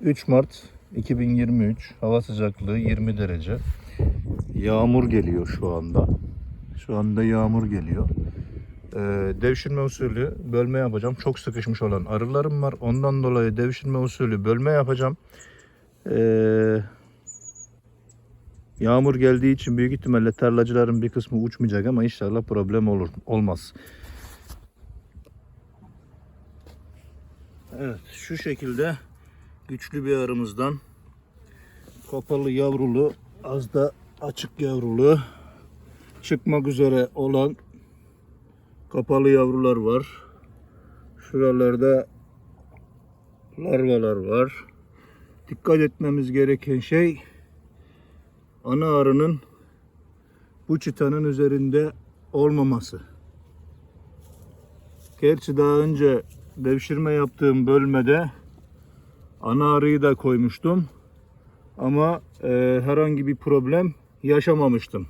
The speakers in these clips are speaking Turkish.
3 Mart 2023 hava sıcaklığı 20 derece. Yağmur geliyor şu anda. Şu anda yağmur geliyor. Ee, devşirme usulü bölme yapacağım. Çok sıkışmış olan arılarım var. Ondan dolayı devşirme usulü bölme yapacağım. Ee, yağmur geldiği için büyük ihtimalle tarlacıların bir kısmı uçmayacak ama inşallah problem olur olmaz. Evet şu şekilde güçlü bir arımızdan kapalı yavrulu az da açık yavrulu çıkmak üzere olan kapalı yavrular var. Şuralarda larvalar var. Dikkat etmemiz gereken şey ana arının bu çıtanın üzerinde olmaması. Gerçi daha önce devşirme yaptığım bölmede ana arıyı da koymuştum. Ama e, herhangi bir problem yaşamamıştım.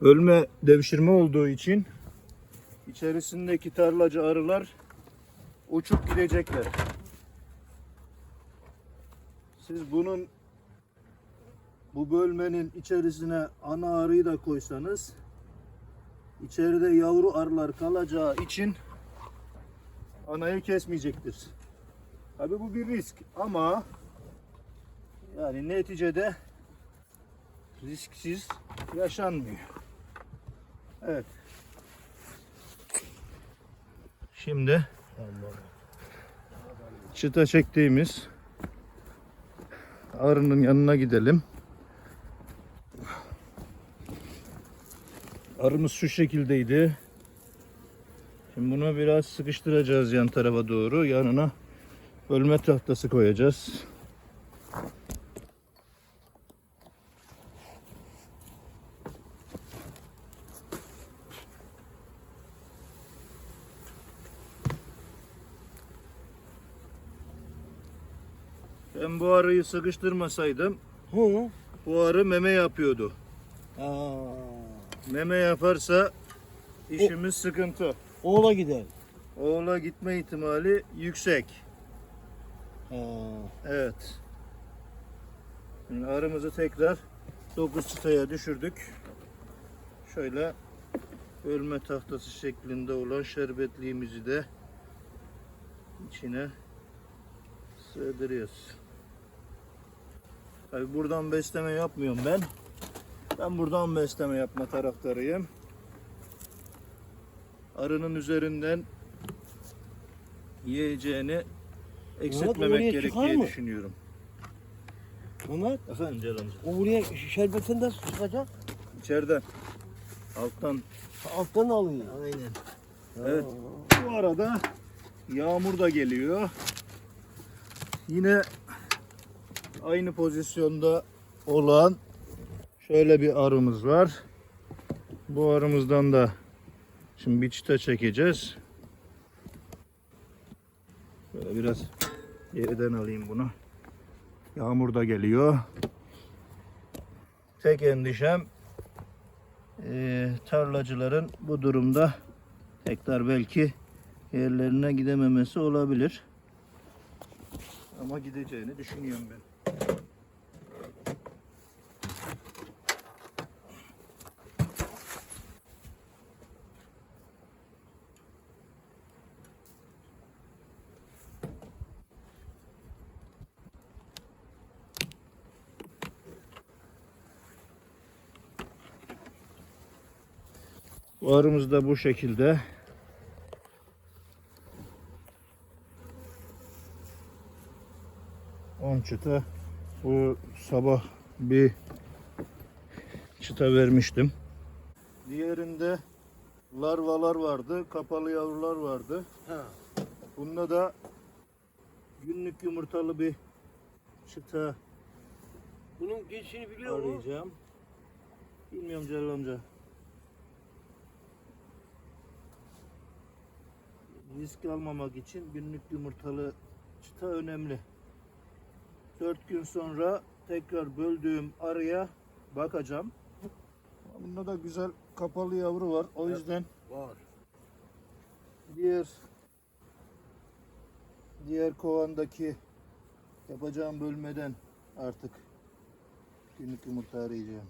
Bölme devşirme olduğu için içerisindeki tarlacı arılar uçup gidecekler. Siz bunun bu bölmenin içerisine ana arıyı da koysanız içeride yavru arılar kalacağı için anayı kesmeyecektir. Tabi bu bir risk ama yani neticede risksiz yaşanmıyor. Evet. Şimdi çıta çektiğimiz arının yanına gidelim. Arımız şu şekildeydi. Şimdi bunu biraz sıkıştıracağız yan tarafa doğru. Yanına bölme tahtası koyacağız. Ben bu arıyı sıkıştırmasaydım Hı. bu arı meme yapıyordu. Aa, Meme yaparsa işimiz sıkıntı. oğla gider. Oğula gitme ihtimali yüksek. Ha. Evet. Şimdi arımızı tekrar 9 çıtaya düşürdük. Şöyle ölme tahtası şeklinde olan şerbetliğimizi de içine sığdırıyoruz. Tabi buradan besleme yapmıyorum ben. Ben buradan besleme yapma taraftarıyım. Arının üzerinden yiyeceğini eksiltmemek oraya gerek çıkar diye mı? düşünüyorum. Mehmet, Efendim Celal amca. o buraya şerbetin nasıl çıkacak? İçeriden alttan Alttan alıyor. Aynen. Evet. Bu arada yağmur da geliyor. Yine aynı pozisyonda olan şöyle bir arımız var. Bu arımızdan da şimdi bir çıta çekeceğiz. Böyle biraz geriden alayım bunu. Yağmur da geliyor. Tek endişem eee, tarlacıların bu durumda tekrar belki yerlerine gidememesi olabilir. Ama gideceğini düşünüyorum ben. Arımız da bu şekilde. On çıta. Bu sabah bir çıta vermiştim. Diğerinde larvalar vardı, kapalı yavrular vardı. Ha. Bunda da günlük yumurtalı bir çıta Bunun geçişini biliyor musun? arayacağım. Bilmiyorum Celal amca. Risk almamak için günlük yumurtalı çıta önemli. 4 gün sonra tekrar böldüğüm arıya bakacağım. Bunda da güzel kapalı yavru var. O yüzden Var. diğer diğer kovandaki Yapacağım bölmeden artık günlük yumurta arayacağım.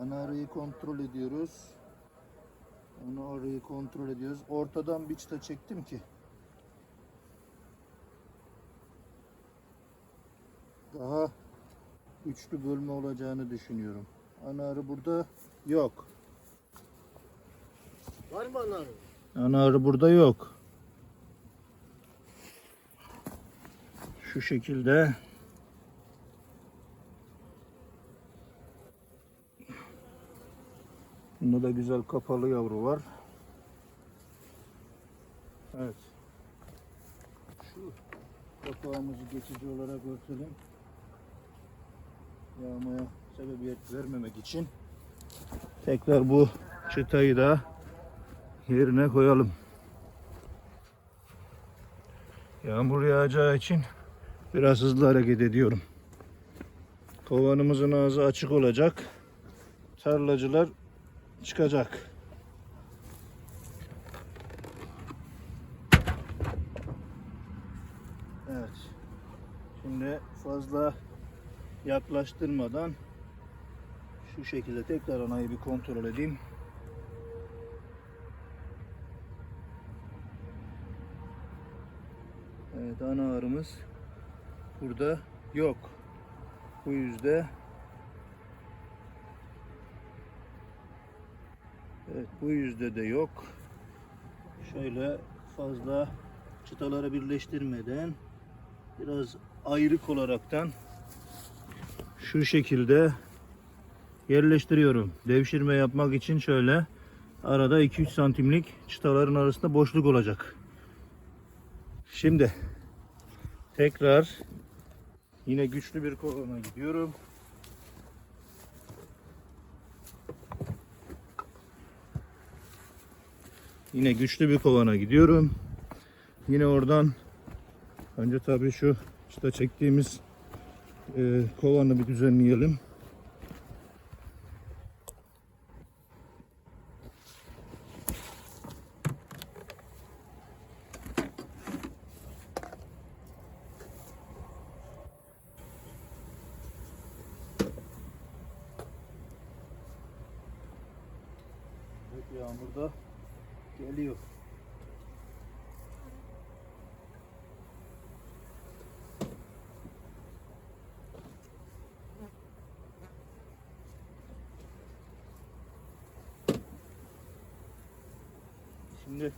Ana arayı kontrol ediyoruz. Ana arayı kontrol ediyoruz. Ortadan bir çıta çektim ki. Daha üçlü bölme olacağını düşünüyorum. Ana arı burada yok. Var mı anarı? Ana arı burada yok. Şu şekilde Bunda da güzel kapalı yavru var. Evet. Şu kapağımızı geçici olarak örtelim. Yağmaya sebebiyet vermemek için tekrar bu çıtayı da yerine koyalım. Yağmur yağacağı için biraz hızlı hareket ediyorum. Kovanımızın ağzı açık olacak. Tarlacılar çıkacak. Evet. Şimdi fazla yaklaştırmadan şu şekilde tekrar anayı bir kontrol edeyim. Evet ana arımız burada yok. Bu yüzde Evet bu yüzde de yok. Şöyle fazla çıtaları birleştirmeden biraz ayrık olaraktan şu şekilde yerleştiriyorum. Devşirme yapmak için şöyle arada 2-3 santimlik çıtaların arasında boşluk olacak. Şimdi tekrar yine güçlü bir kovana gidiyorum. Yine güçlü bir kovana gidiyorum. Yine oradan önce tabii şu işte çektiğimiz e, kovanı bir düzenleyelim. Evet yağmur da geliyor. Şimdi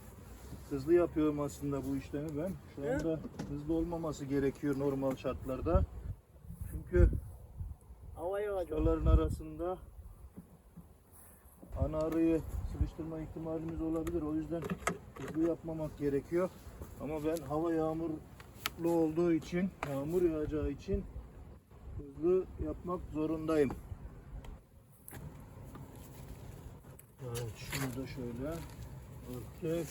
hızlı yapıyorum aslında bu işlemi ben. Şu He? anda hızlı olmaması gerekiyor normal şartlarda. Çünkü. Çalıların arasında ana arıyı sıkıştırma ihtimalimiz olabilir. O yüzden hızlı yapmamak gerekiyor. Ama ben hava yağmurlu olduğu için, yağmur yağacağı için hızlı yapmak zorundayım. Evet, şunu da şöyle örtük.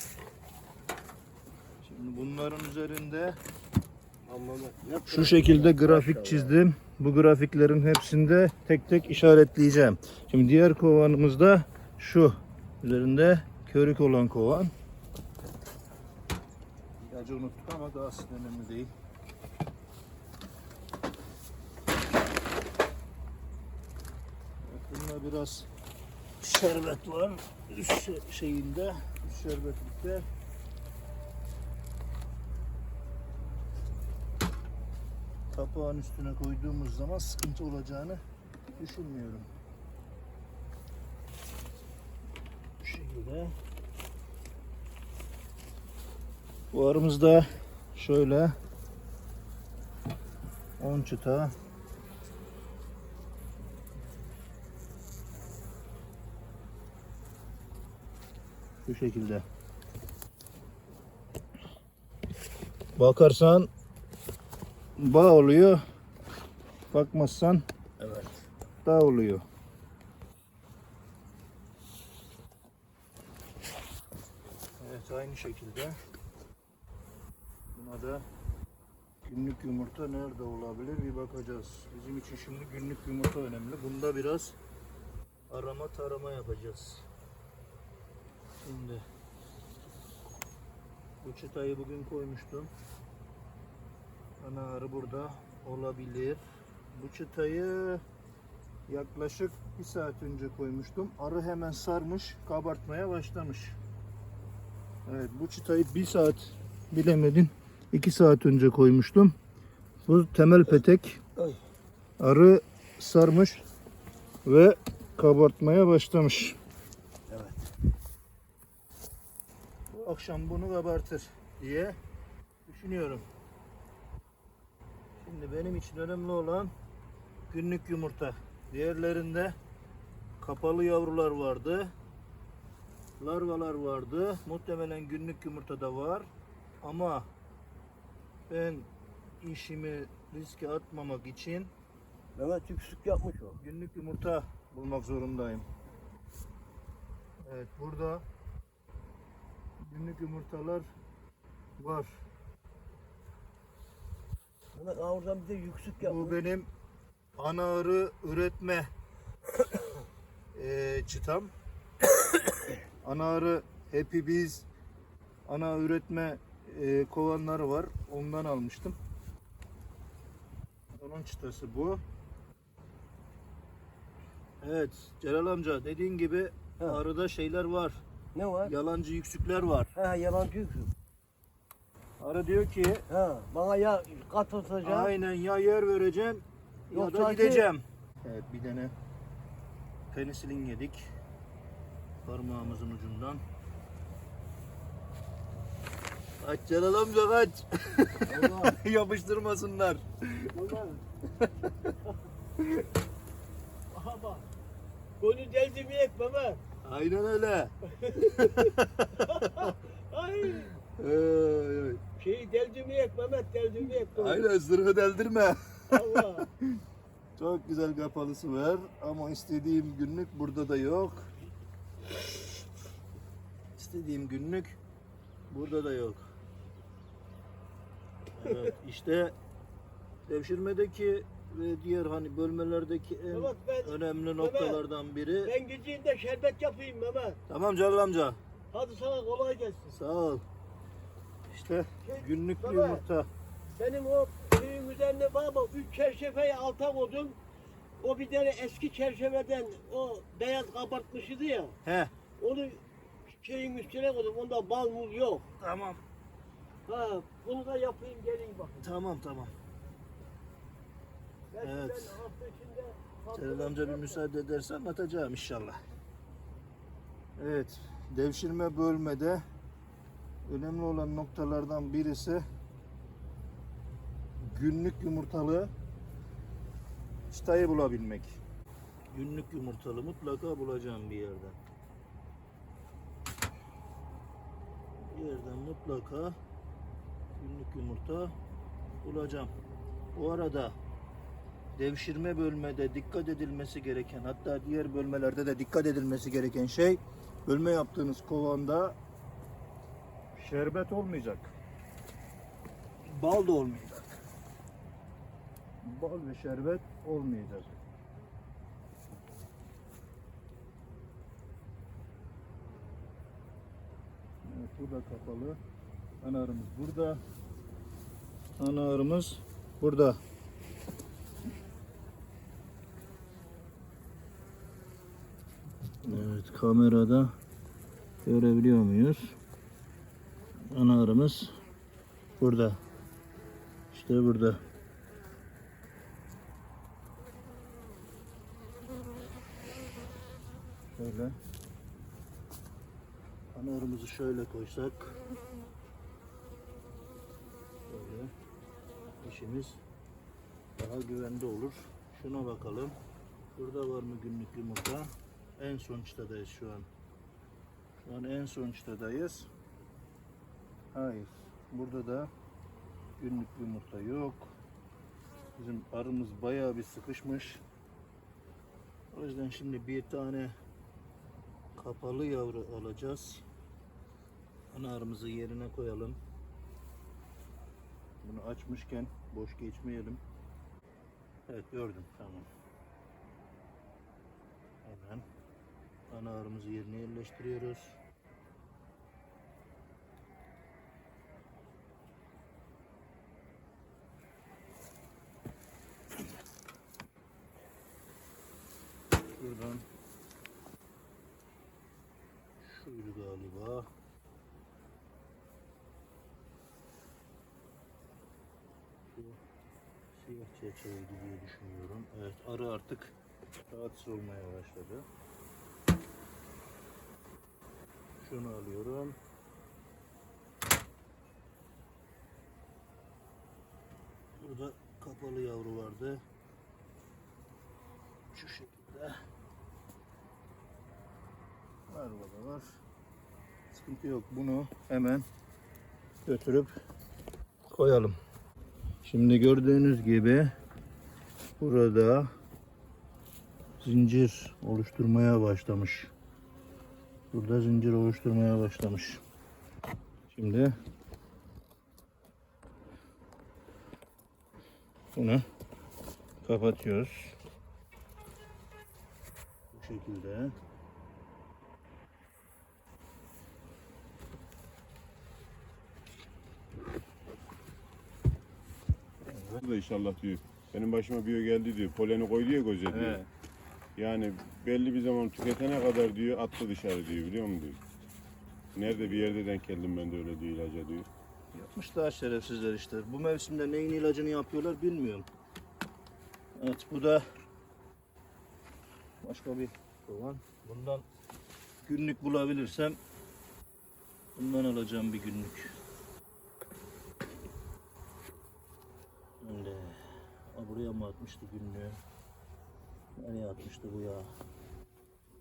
Bunların üzerinde şu şekilde grafik çizdim. Bu grafiklerin hepsinde tek tek işaretleyeceğim. Şimdi diğer kovanımızda şu üzerinde körük olan kovan. İlacı unuttuk ama daha aslında önemli değil. Bunda biraz şerbet var. Üst şe- şeyinde, üst şerbetlikte. Kapağın üstüne koyduğumuz zaman sıkıntı olacağını düşünmüyorum. Bu şekilde. Bu arımızda şöyle 10 çıta şu şekilde. Bakarsan bağ oluyor. Bakmazsan Evet. dağ oluyor. Evet aynı şekilde buna da günlük yumurta nerede olabilir bir bakacağız. Bizim için şimdi günlük yumurta önemli. Bunda biraz arama tarama yapacağız. Şimdi Bu çıtayı bugün koymuştum. Ana arı burada olabilir. Bu çıtayı yaklaşık bir saat önce koymuştum. Arı hemen sarmış, kabartmaya başlamış. Evet bu çıtayı bir saat bilemedin. iki saat önce koymuştum. Bu temel petek arı sarmış ve kabartmaya başlamış. Evet. Bu akşam bunu kabartır diye düşünüyorum. Şimdi benim için önemli olan günlük yumurta. Diğerlerinde kapalı yavrular vardı. Larvalar vardı. Muhtemelen günlük yumurta da var. Ama ben işimi riske atmamak için Mehmet yüksük yapmış o. günlük yumurta bulmak zorundayım. Evet burada günlük yumurtalar var. Mehmet oradan bir de yüksük Bu yapmış. benim ana arı üretme eee, çıtam. ana arı Happy Bees ana üretme eee, kovanları var. Ondan almıştım. Onun çıtası bu. Evet Celal amca dediğin gibi Ha. arıda şeyler var. Ne var? Yalancı yüksükler var. Ha yalancı yüksük. Arı diyor ki Ha bana ya katılacağım. Aynen ya yer vereceğim ya Yoksa da ki- gideceğim. Evet bir tane penisilin yedik. Parmağımızın ucundan. Kaç Celal amca kaç. Yapıştırmasınlar. Aha bak. Gönül deldi mi ek Mehmet? Aynen öyle. Ay. Ay, ay. Şeyi deldi mi ek Mehmet deldi mi ek. Aynen zırhı deldirme. Allah. Çok güzel kapalısı var ama istediğim günlük burada da yok. İstediğim günlük burada da yok. Evet işte devşirmedeki ve diğer hani bölmelerdeki en Mehmet ben, önemli noktalardan biri. ben gideyim de şerbet yapayım Mehmet. Tamam Celal amca. Hadi sana kolay gelsin. Sağ ol. İşte günlük baba. yumurta. Benim o şeyin üzerine baba üç çerçeveyi alta koydum. O bir tane eski çerçeveden o beyaz kabartmışydı ya. He. Onu şeyin üstüne koydum. Onda bal muz yok. Tamam. Ha, bunu da yapayım geleyim bakın. Tamam tamam. Belki Evet. ben hafta içinde Celal amca bir müsaade ederse anlatacağım inşallah. Evet, devşirme bölmede önemli olan noktalardan birisi günlük yumurtalı çıtayı bulabilmek. Günlük yumurtalı mutlaka bulacağım bir yerden. Bir yerden mutlaka günlük yumurta bulacağım. Bu arada devşirme bölmede dikkat edilmesi gereken hatta diğer bölmelerde de dikkat edilmesi gereken şey bölme yaptığınız kovanda şerbet olmayacak. Bal da olmayacak. Bal ve şerbet olmayacak. Evet, bu da kapalı. Ana arımız burada. Ana arımız burada. Evet kamerada görebiliyor muyuz? Ana arımız burada. İşte burada. Şöyle. Ana arımızı şöyle koysak. Böyle. işimiz daha güvende olur. Şuna bakalım. Burada var mı günlük yumurta? En son çıtadayız şu an. Şu an en son çıtadayız. Hayır. Burada da günlük yumurta yok. Bizim arımız bayağı bir sıkışmış. O yüzden şimdi bir tane kapalı yavru alacağız. Ana arımızı yerine koyalım. Bunu açmışken boş geçmeyelim. Evet gördüm tamam. Hemen ana arımızı yerine yerleştiriyoruz. Şuradan şuydu galiba. Şu siyah çerçeveydi diye düşünüyorum. Evet arı artık rahatsız olmaya başladı. Şunu alıyorum. Burada kapalı yavru vardı. Şu şekilde. Var burada var. Sıkıntı yok. Bunu hemen götürüp koyalım. Şimdi gördüğünüz gibi burada zincir oluşturmaya başlamış. Burada zincir oluşturmaya başlamış. Şimdi bunu kapatıyoruz. Bu şekilde. Bu da inşallah diyor. Benim başıma biyo geldi diyor. Poleni koydu ya göze diyor. Evet. Yani belli bir zaman tüketene kadar diyor attı dışarı diyor biliyor musun diyor. Nerede bir yerde denk geldim ben de öyle diyor ilaca diyor. Yapmış daha şerefsizler işte. Bu mevsimde neyin ilacını yapıyorlar bilmiyorum. Evet bu da başka bir kovan. Bundan günlük bulabilirsem bundan alacağım bir günlük. Öyle. Aa, buraya mı atmıştı günlüğü? Nereye atmıştı bu ya?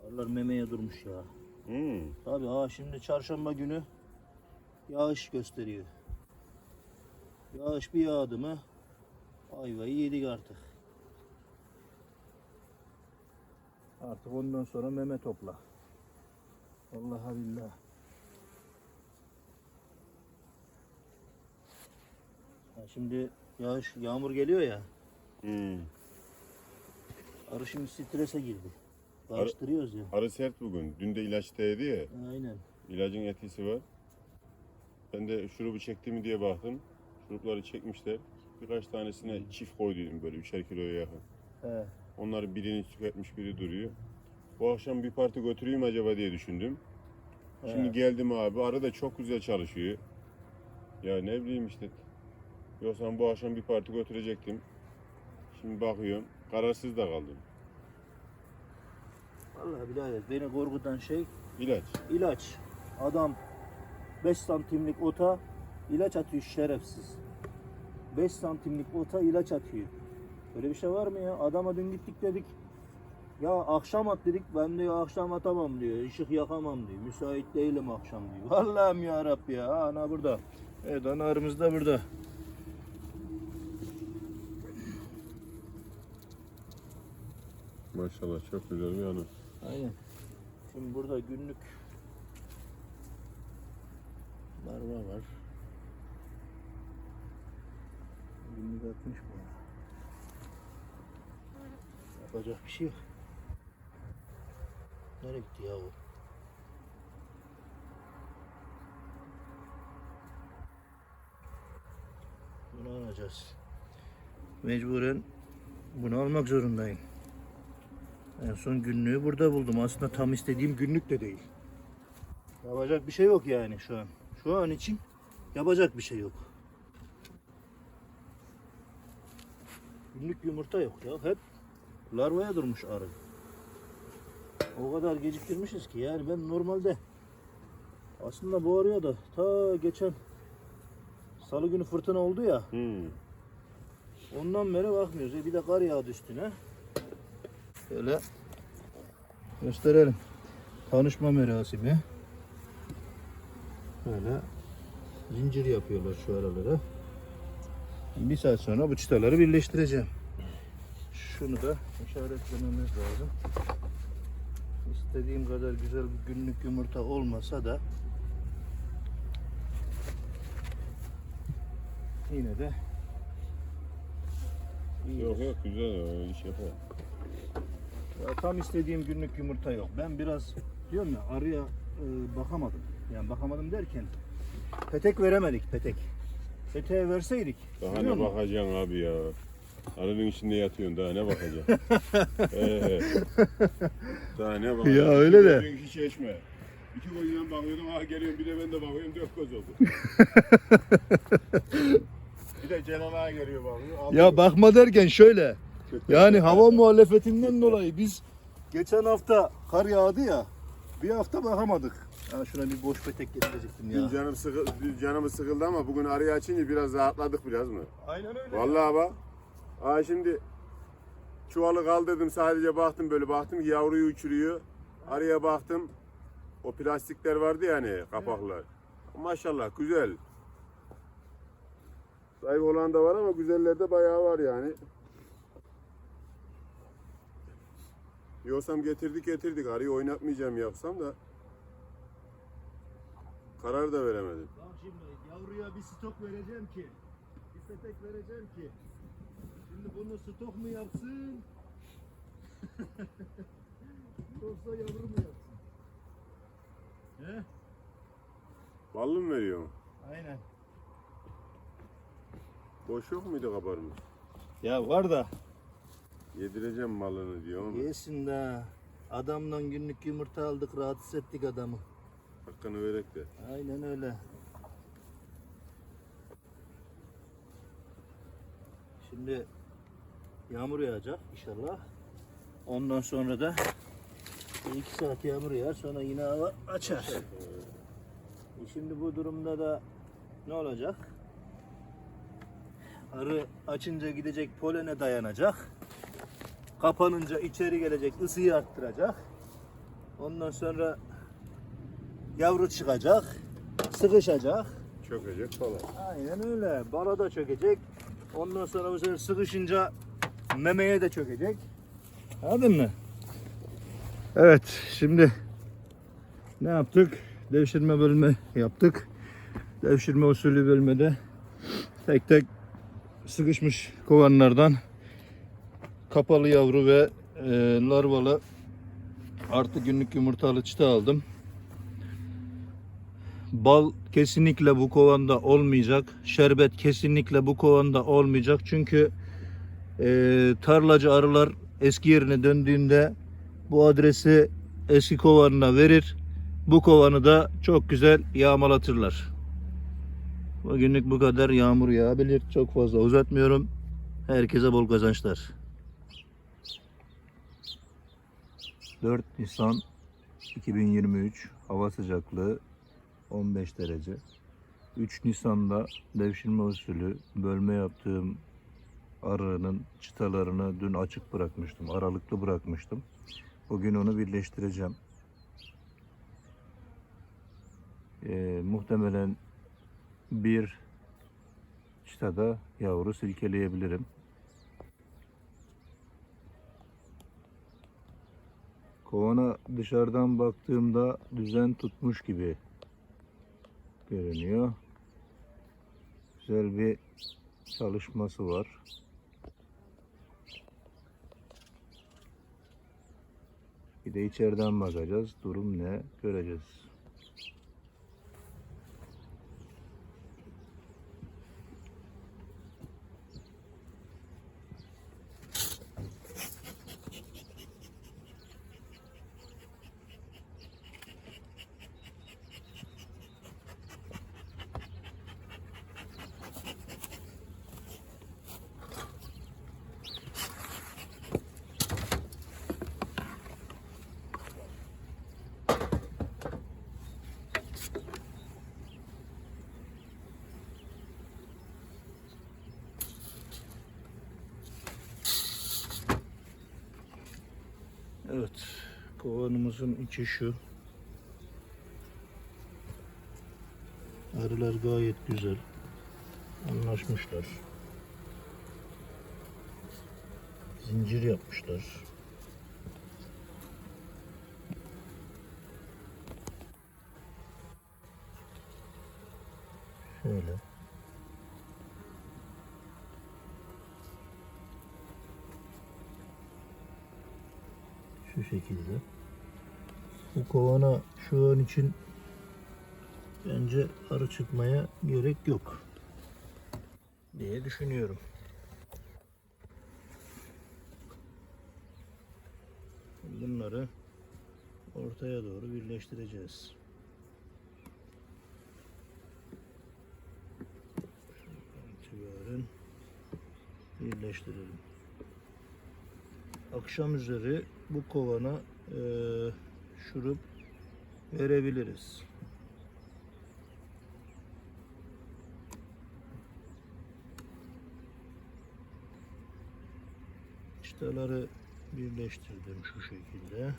Arılar memeye durmuş ya. Hmm. Tabii ha şimdi çarşamba günü yağış gösteriyor. Yağış bir yağdı mı ayvayı yedik artık. Artık ondan sonra meme topla. Vallahi billah. Ha şimdi yağış, yağmur geliyor ya. Hmm. Arı şimdi strese girdi. Karıştırıyoruz ya. Arı sert bugün. Dün de ilaç değdi ya. Aynen. İlacın etkisi var. Ben de şurubu çekti mi diye baktım. Şurupları çekmişler. Birkaç tanesine çift koyduydum böyle üçer kiloya yakın. He. Onların birini tüketmiş biri duruyor. Bu akşam bir parti götüreyim acaba diye düşündüm. Şimdi He. geldim abi. Arı da çok güzel çalışıyor. Ya ne bileyim işte. Yoksa bu akşam bir parti götürecektim. Şimdi bakıyorum. Kararsız da kaldım. Vallahi birader beni korkutan şey İlaç. ilaç. Adam 5 santimlik ota ilaç atıyor şerefsiz. 5 santimlik ota ilaç atıyor. Böyle bir şey var mı ya? Adama dün gittik dedik. Ya akşam at dedik. Ben diyor akşam atamam diyor. Işık yakamam diyor. Müsait değilim akşam diyor. Allah'ım ya Rabbi ya. Ana burada. Evet anarımız da burada. Maşallah çok güzel bir anı. Aynen. Şimdi burada günlük larva var. Günlük atmış bu. Yapacak bir şey yok. Nereye gitti ya bu? Bunu alacağız. Mecburen bunu almak zorundayım. En son günlüğü burada buldum. Aslında tam istediğim günlük de değil. Yapacak bir şey yok yani şu an. Şu an için yapacak bir şey yok. Günlük yumurta yok ya. Hep larvaya durmuş arı. O kadar geciktirmişiz ki yani ben normalde aslında bu arıya da ta geçen salı günü fırtına oldu ya Hmm. Ondan beri bakmıyoruz. E bir de kar yağdı üstüne. Şöyle gösterelim. Tanışma merasimi. Böyle zincir yapıyorlar şu aralara. Bir saat sonra bu çıtaları birleştireceğim. Şunu da işaretlememiz lazım. İstediğim kadar güzel bir günlük yumurta olmasa da yine de iyi. Yok yok güzel iş yapar. Ya tam istediğim günlük yumurta yok. Ben biraz diyorum ya arıya e, bakamadım. Yani bakamadım derken petek veremedik petek. Peteğe verseydik. Daha biliyor ne musun? bakacaksın abi ya. Arının içinde yatıyorsun daha ne bakacaksın? ee, daha ne bakacaksın? Ya öyle de. İki gözün iki çeşme. İki gözünden bakıyordum ha geliyorum bir de ben de bakıyorum dört göz oldu. bir de Celal ağa geliyor bakıyor. Ya bakma derken şöyle. Yani hava muhalefetinden dolayı biz geçen hafta kar yağdı ya. Bir hafta bakamadık. Ya şuna bir boş petek getirecektim Dün ya. canım sıkı, dün canımız sıkıldı ama bugün arayı açınca biraz rahatladık biraz mı? Aynen öyle. Vallahi bak. Aa şimdi çuvalı kaldırdım sadece baktım böyle baktım ki yavruyu uçuruyor. Araya baktım. O plastikler vardı yani kapaklar. Maşallah güzel. Zayıf olan da var ama güzeller de bayağı var yani. Yoksam getirdik getirdik. Arıyı oynatmayacağım yapsam da. Karar da veremedim. Bak şimdi yavruya bir stok vereceğim ki. Bir petek vereceğim ki. Şimdi bunu stok mu yapsın? Yoksa yavru mu yapsın? He? Ballı mı veriyor? Aynen. Boş yok muydu kabarmış? Ya var da Yedireceğim malını diyor ama yesin de adamdan günlük yumurta aldık rahatsız ettik adamı. hakkını verek de. Aynen öyle. Şimdi yağmur yağacak inşallah. Ondan sonra da bir iki saat yağmur yağar sonra yine hava açar. E Şimdi bu durumda da ne olacak? Arı açınca gidecek polene dayanacak. Kapanınca içeri gelecek ısıyı arttıracak. Ondan sonra yavru çıkacak, sıkışacak. Çökecek falan. Aynen öyle. Bala da çökecek. Ondan sonra bu sefer sıkışınca memeye de çökecek. Anladın mı? Evet, şimdi ne yaptık? Devşirme bölme yaptık. Devşirme usulü bölmede tek tek sıkışmış kovanlardan kapalı yavru ve e, larvalı artı günlük yumurtalı çıta aldım. Bal kesinlikle bu kovanda olmayacak. Şerbet kesinlikle bu kovanda olmayacak. Çünkü e, tarlacı arılar eski yerine döndüğünde bu adresi eski kovanına verir. Bu kovanı da çok güzel yağmalatırlar. Bugünlük bu kadar yağmur yağabilir. Çok fazla uzatmıyorum. Herkese bol kazançlar. 4 Nisan 2023 hava sıcaklığı 15 derece. 3 Nisan'da devşirme usulü bölme yaptığım arının çıtalarını dün açık bırakmıştım. Aralıklı bırakmıştım. Bugün onu birleştireceğim. Ee, muhtemelen bir çıtada yavru silkeleyebilirim. Kovana dışarıdan baktığımda düzen tutmuş gibi görünüyor. Güzel bir çalışması var. Bir de içeriden bakacağız. Durum ne? Göreceğiz. Evet. Kovanımızın içi şu. Arılar gayet güzel. Anlaşmışlar. Zincir yapmışlar. Şöyle. şekilde. Bu kovana şu an için bence arı çıkmaya gerek yok diye düşünüyorum. Bunları ortaya doğru birleştireceğiz. itibaren birleştirelim. Akşam üzeri bu kovana eee şurup verebiliriz. Çıtaları birleştirdim şu şekilde.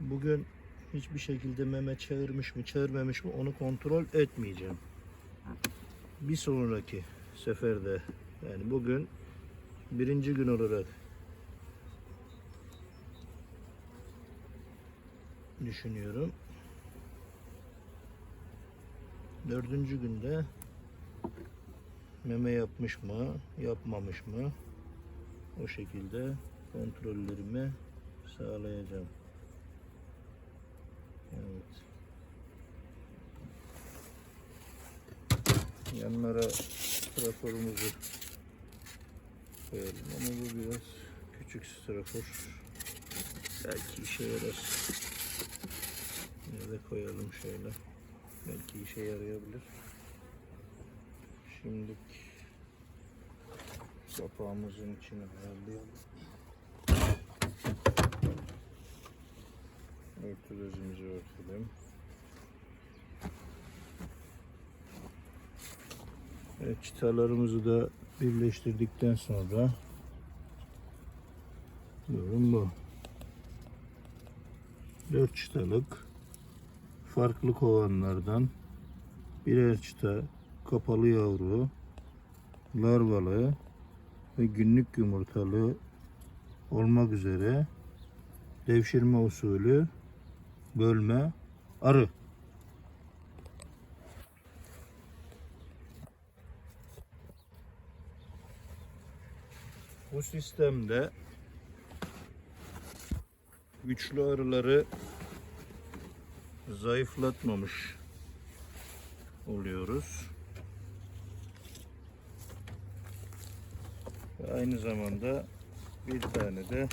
Bugün hiçbir şekilde meme çevirmiş mi çevirmemiş mi onu kontrol etmeyeceğim. Bir sonraki seferde yani bugün birinci gün olarak düşünüyorum. Dördüncü günde meme yapmış mı, yapmamış mı o şekilde kontrollerimi sağlayacağım. Evet. Yanlara straforumuzu koyalım ama bu biraz küçük strafor. Belki işe yarar. De koyalım şöyle. Belki işe yarayabilir. Şimdilik kapağımızın içine ayarlayalım. Örtü bezimizi örtelim. Evet, çıtalarımızı da birleştirdikten sonra durum bu. Dört çıtalık farklı kovanlardan birer çıta kapalı yavru, larvalı ve günlük yumurtalı olmak üzere devşirme usulü bölme arı. Bu sistemde güçlü arıları zayıflatmamış oluyoruz. Ve aynı zamanda bir tane de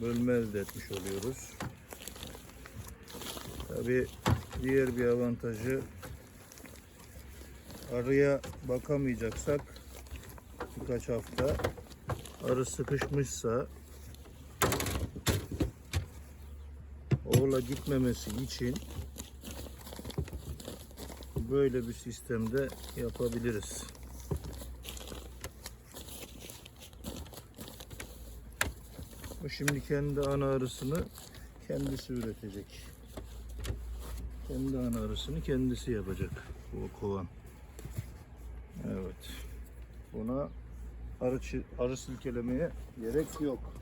bölme elde etmiş oluyoruz. Tabi diğer bir avantajı arıya bakamayacaksak birkaç hafta arı sıkışmışsa oğula gitmemesi için böyle bir sistemde yapabiliriz. Bu şimdi kendi ana arısını kendisi üretecek. Kendi ana arısını kendisi yapacak bu kovan. Evet. Buna arı, arı silkelemeye gerek yok.